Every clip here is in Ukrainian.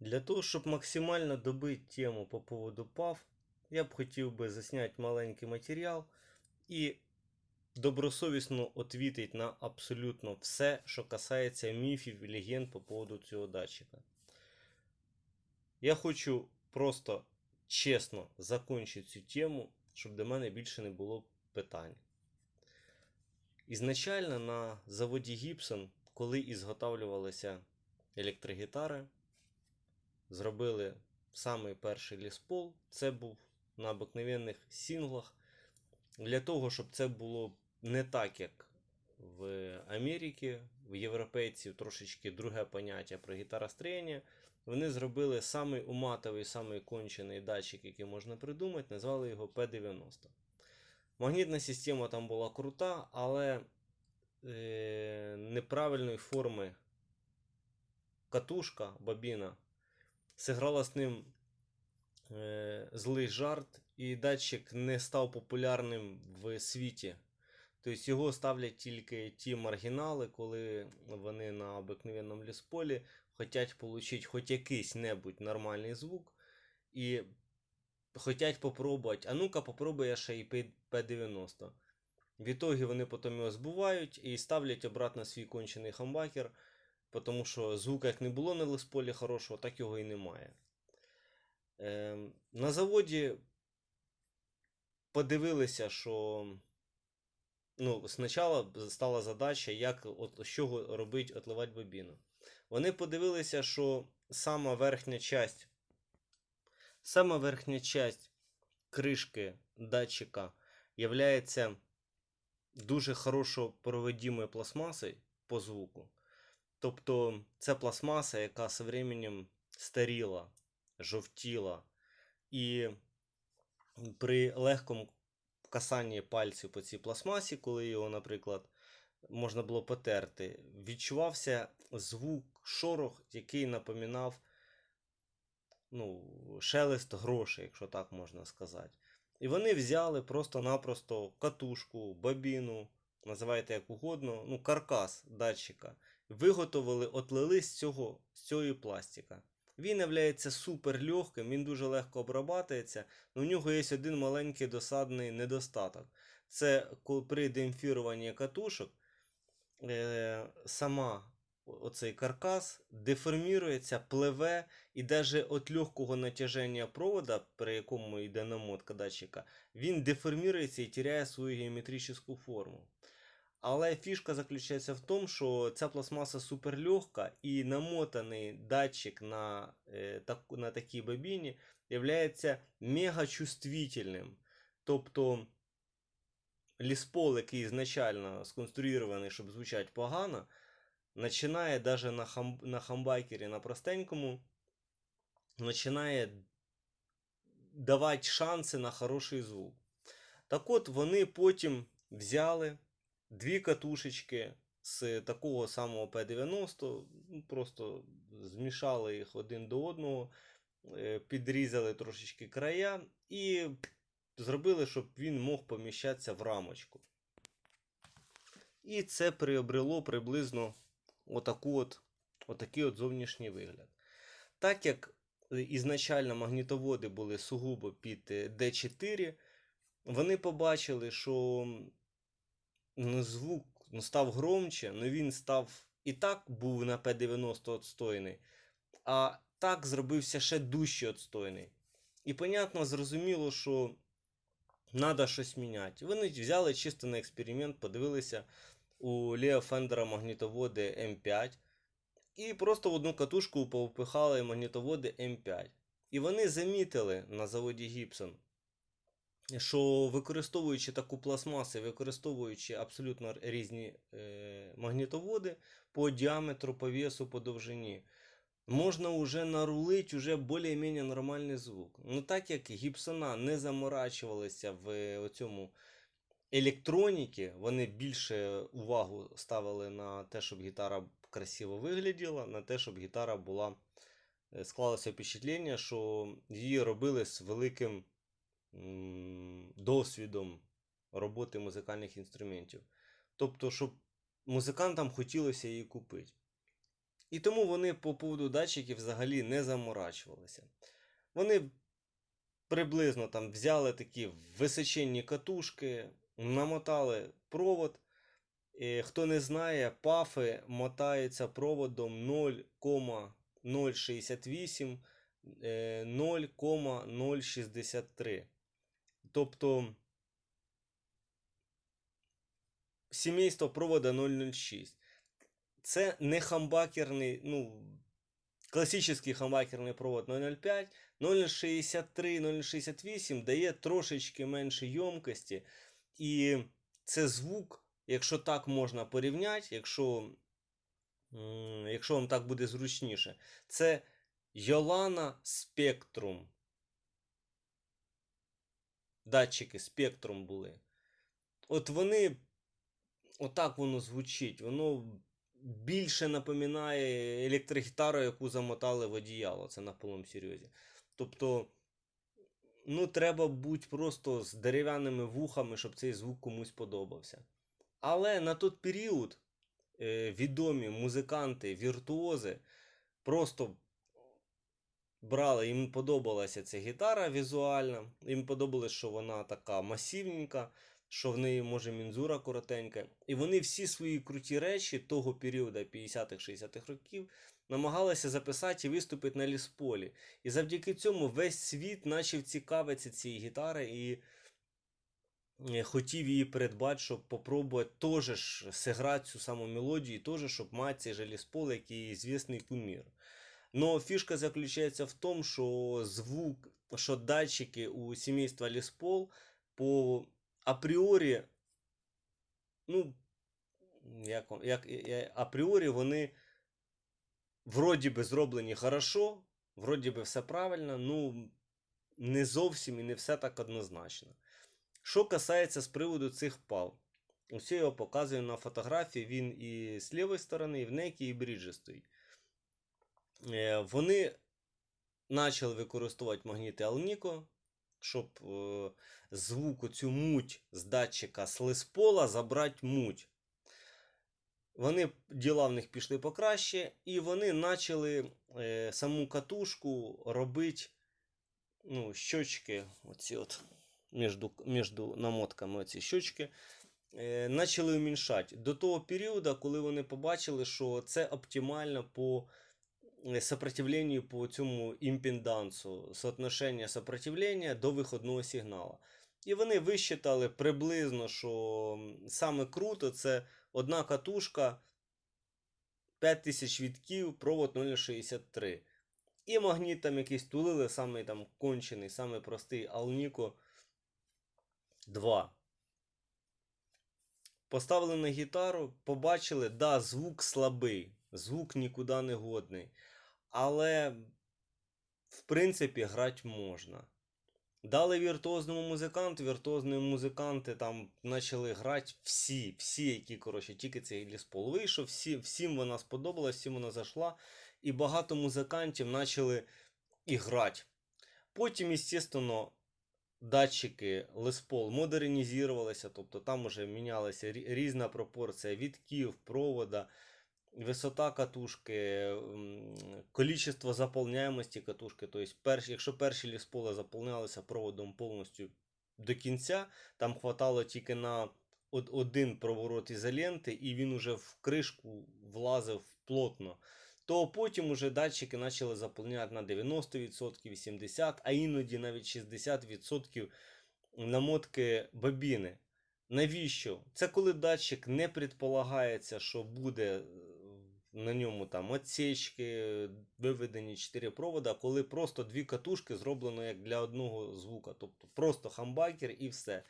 Для того, щоб максимально добити тему по поводу PAV, я б хотів би засняти маленький матеріал і добросовісно відповідати на абсолютно все, що касається міфів і легенд по поводу цього датчика. Я хочу просто чесно закончити цю тему, щоб до мене більше не було питань. Ізначально на заводі Gibson, коли ізготавлювалися електрогітари, зробили самий перший ліспол. Це був на обикновенних сінглах. Для того, щоб це було не так, як в Америці, в європейців трошечки друге поняття про гітаростроєння. Вони зробили самий уматовий, самий кончений датчик, який можна придумати, назвали його P90. Магнітна система там була крута, але е, неправильної форми катушка, бобіна, зіграла з ним е, злий жарт, і датчик не став популярним в світі. Тобто його ставлять тільки ті маргінали, коли вони на обикновенному лісполі хочуть отримати хоч якийсь небудь нормальний звук. І хочуть попробувати, а ну-ка попробуй я ще і P90. В ітогі вони потім його збувають і ставлять обратно свій кончений хамбакер, тому що звука як не було на лесполі хорошого, так його і немає. Ем, на заводі подивилися, що ну, спочатку стала задача, як от, з чого робити отливати бобіну. Вони подивилися, що сама верхня часть, сама верхня часть кришки датчика являється дуже хорошо проводимою пластмасою по звуку. Тобто це пластмаса, яка з временем старіла, жовтіла, і при легкому касанні пальців по цій пластмасі, коли його, наприклад, можна було потерти, відчувався звук шорох, який напоминав ну, шелест грошей, якщо так можна сказати. І вони взяли просто-напросто катушку, бобіну, називайте як угодно, ну, каркас датчика, виготовили, отлили з цього, з цієї пластика. Він є супер легким, він дуже легко обрабатується, але у нього є один маленький досадний недостаток. Це при демпфіруванні катушок е, сама оцей каркас деформірується, пливе, і навіть від легкого натяження провода, при якому йде намотка датчика, він деформірується і теряє свою геометричну форму. Але фішка заключається в тому, що ця пластмаса суперлегка і намотаний датчик на, е, так, на такій бобіні є мегачувствительним. Тобто ліспол, який ізначально сконструйований, щоб звучати погано, починає навіть на, хам, на хамбайкері на простенькому, починає давати шанси на хороший звук. Так от вони потім взяли дві катушечки з такого самого P90, ну, просто змішали їх один до одного, е, підрізали трошечки края і зробили, щоб він мог поміщатися в рамочку. І це приобрело приблизно отаку от, отакий от зовнішній вигляд. Так як ізначально магнітоводи були сугубо під D4, вони побачили, що ну, звук ну, став громче, але він став і так був на P90 отстойний, а так зробився ще дужче отстойний. І, понятно, зрозуміло, що треба щось міняти. Вони взяли чисто на експеримент, подивилися у Лео Фендера магнітоводи М5. І просто в одну катушку повпихали магнітоводи М5. І вони замітили на заводі Гібсон, що використовуючи таку пластмасу, використовуючи абсолютно різні е, магнітоводи по діаметру, по весу, по довжині, можна вже нарулити уже більш-менш нормальний звук. Ну так як гіпсона не заморачувалися в цьому електроніки, вони більше увагу ставили на те, щоб гітара красиво вигляділа, на те, щоб гітара була. е, Склалося впечатлення, що її робили з великим досвідом роботи музикальних інструментів. Тобто, щоб музикантам хотілося її купити. І тому вони по поводу датчиків взагалі не заморачувалися. Вони приблизно там взяли такі височенні катушки, намотали провод. Е, Хто не знає, пафи мотаються проводом 0,068 е, 0,063. Тобто сімейство провода 006. Це не хамбакерний, ну, класичний хамбакерний провод 005. 063, 068 дає трошечки менше йомкості. І це звук, якщо так можна порівняти, якщо, якщо вам так буде зручніше, це Йолана Spectrum. Датчики Spectrum були. От вони, отак воно звучить. Воно більше напоминає електрогітару, яку замотали в одіяло. Це на повному серйозі. Тобто, ну, треба бути просто з дерев'яними вухами, щоб цей звук комусь подобався. Але на той період е, відомі музиканти, віртуози просто брали, їм подобалася ця гітара візуально, їм подобалось, що вона така масивненька, що в неї може мінзура коротенька. І вони всі свої круті речі того періоду 50-х-60-х років намагалися записати і виступити на лісполі. І завдяки цьому весь світ почав цікавитися цією гітарою і е, хотів її придбати, щоб попробувати теж зіграти цю саму мелодію, теж, щоб мати цей же ліспол, який звісний кумір. Но фішка заключається в тому, що звук, що датчики у сімейства Ліспол по апріорі, ну, як, як, апріорі вони вроді би зроблені хорошо, вроді би все правильно, ну не зовсім і не все так однозначно. Що касається з приводу цих пал, я його показую на фотографії, він і з лівої сторони, і в некі, і. Е, Вони почали використовувати магніти Alnico, щоб е, звук, цю муть з датчика з лиспола забрати муть. Вони діла в них пішли покраще, і вони почали е, саму катушку робити ну, щочки, оці от, між, між намотками оці щочки, е, почали уміншати. До того періоду, коли вони побачили, що це оптимально по е, сопротивлению по цьому імпедансу, соотношення сопротивлення до виходного сигналу. І вони висчитали приблизно, що саме круто це одна катушка 5000 вітків, провод 0,63. І магніт там якийсь тулили, самий там кончений, самий простий Alnico 2. Поставили на гітару, побачили, да, звук слабий, звук нікуди не годний. Але, в принципі, грати можна. Дали віртуозному музиканту, віртуозні музиканти там почали грати всі, всі, які, коротше, тільки цей ліспол вийшов, всі, всім вона сподобалась, всім вона зайшла, і багато музикантів почали і грати. Потім, звісно, датчики леспол модернізувалися, тобто там вже мінялася різна пропорція відків, провода, висота катушки, количество заповняємості катушки. Тобто, перш, якщо перші лісполи заповнялися проводом повністю до кінця, там хватало тільки на один проворот ізоленти, і він уже в кришку влазив плотно. То потім уже датчики почали заповняти на 90%, 80%, а іноді навіть 60% намотки бобіни. Навіщо? Це коли датчик не предполагається, що буде на ньому там отсечки, виведені 4 провода, коли просто дві катушки зроблено як для одного звука. Тобто просто хамбакер і все.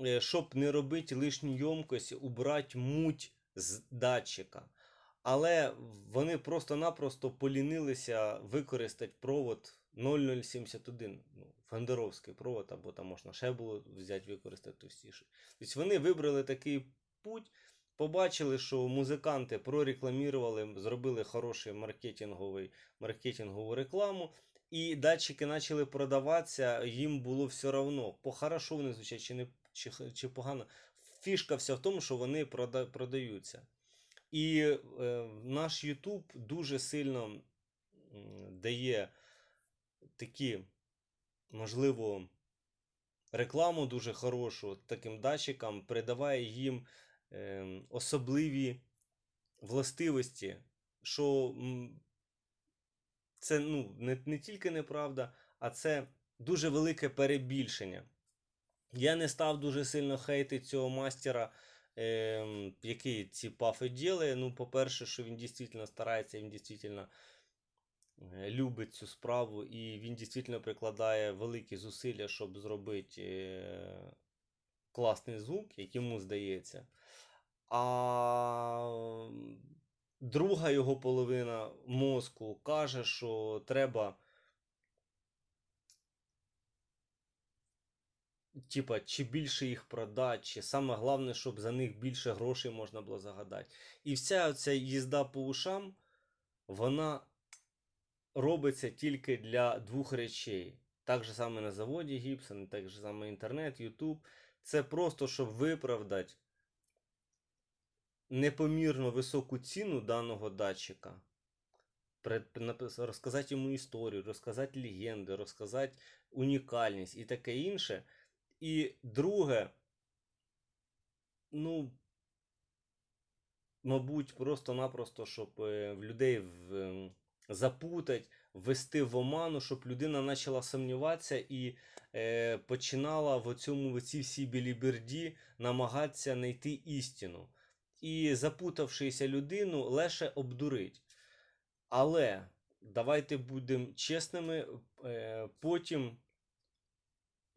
Е, Щоб не робити лишню йомкость, убрати муть з датчика. Але вони просто-напросто полінилися використати провод 0071, ну, фендеровський провод, або там можна ще було взяти використати товстіший. Тобто вони вибрали такий путь, побачили, що музиканти прорекламірували, зробили маркетинговий, маркетингову рекламу, і датчики почали продаватися, їм було все одно, по хорошо вони звучать чи, не, чи, чи погано. Фішка вся в тому, що вони прода, продаються. І е, наш YouTube дуже сильно дає такі, можливо, рекламу дуже хорошу таким датчикам, передаває їм особливі властивості, що це ну, не, не тільки неправда, а це дуже велике перебільшення. Я не став дуже сильно хейтити цього мастера, ем, який ці пафи ділає. Ну, по-перше, що він дійсно старається, він дійсно е, любить цю справу, і він дійсно прикладає великі зусилля, щоб зробити е, класний звук, як йому здається. А друга його половина мозку каже, що треба. Типа, чи більше їх продати, чи саме головне, щоб за них більше грошей можна було загадати. І вся ця їзда по ушам, вона робиться тільки для двох речей. Так же саме на заводі Гібсон, так же саме інтернет, Ютуб. Це просто, щоб виправдати непомірно високу ціну даного датчика. Розказати йому історію, розказати легенди, розказати унікальність і таке інше. І друге, ну, мабуть, просто-напросто, щоб е, в людей в, ввести в оману, щоб людина почала сумніватися і е, починала в цьому в цій біліберді намагатися знайти істину. І запутавшися людину легше обдурить. Але давайте будемо чесними, е, потім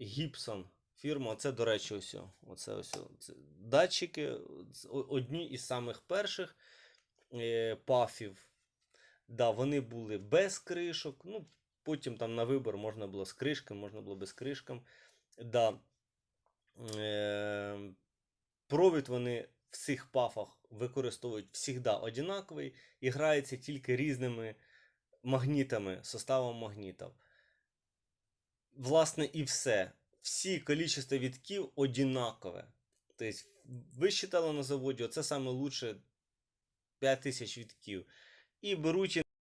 Гібсон фірма, це, до речі, ось. Оце ось. Це датчики, одні із самих перших е, пафів. Да, вони були без кришок. Ну, потім там на вибір можна було з кришками, можна було без кришкам. Да. Е, провід вони в цих пафах використовують завжди однаковий і грається тільки різними магнітами, составом магнітів. Власне, і все. Всі кількість вітків однакове. Тобто, ви считали на заводі, оце лучше 5000 вітків. І беруть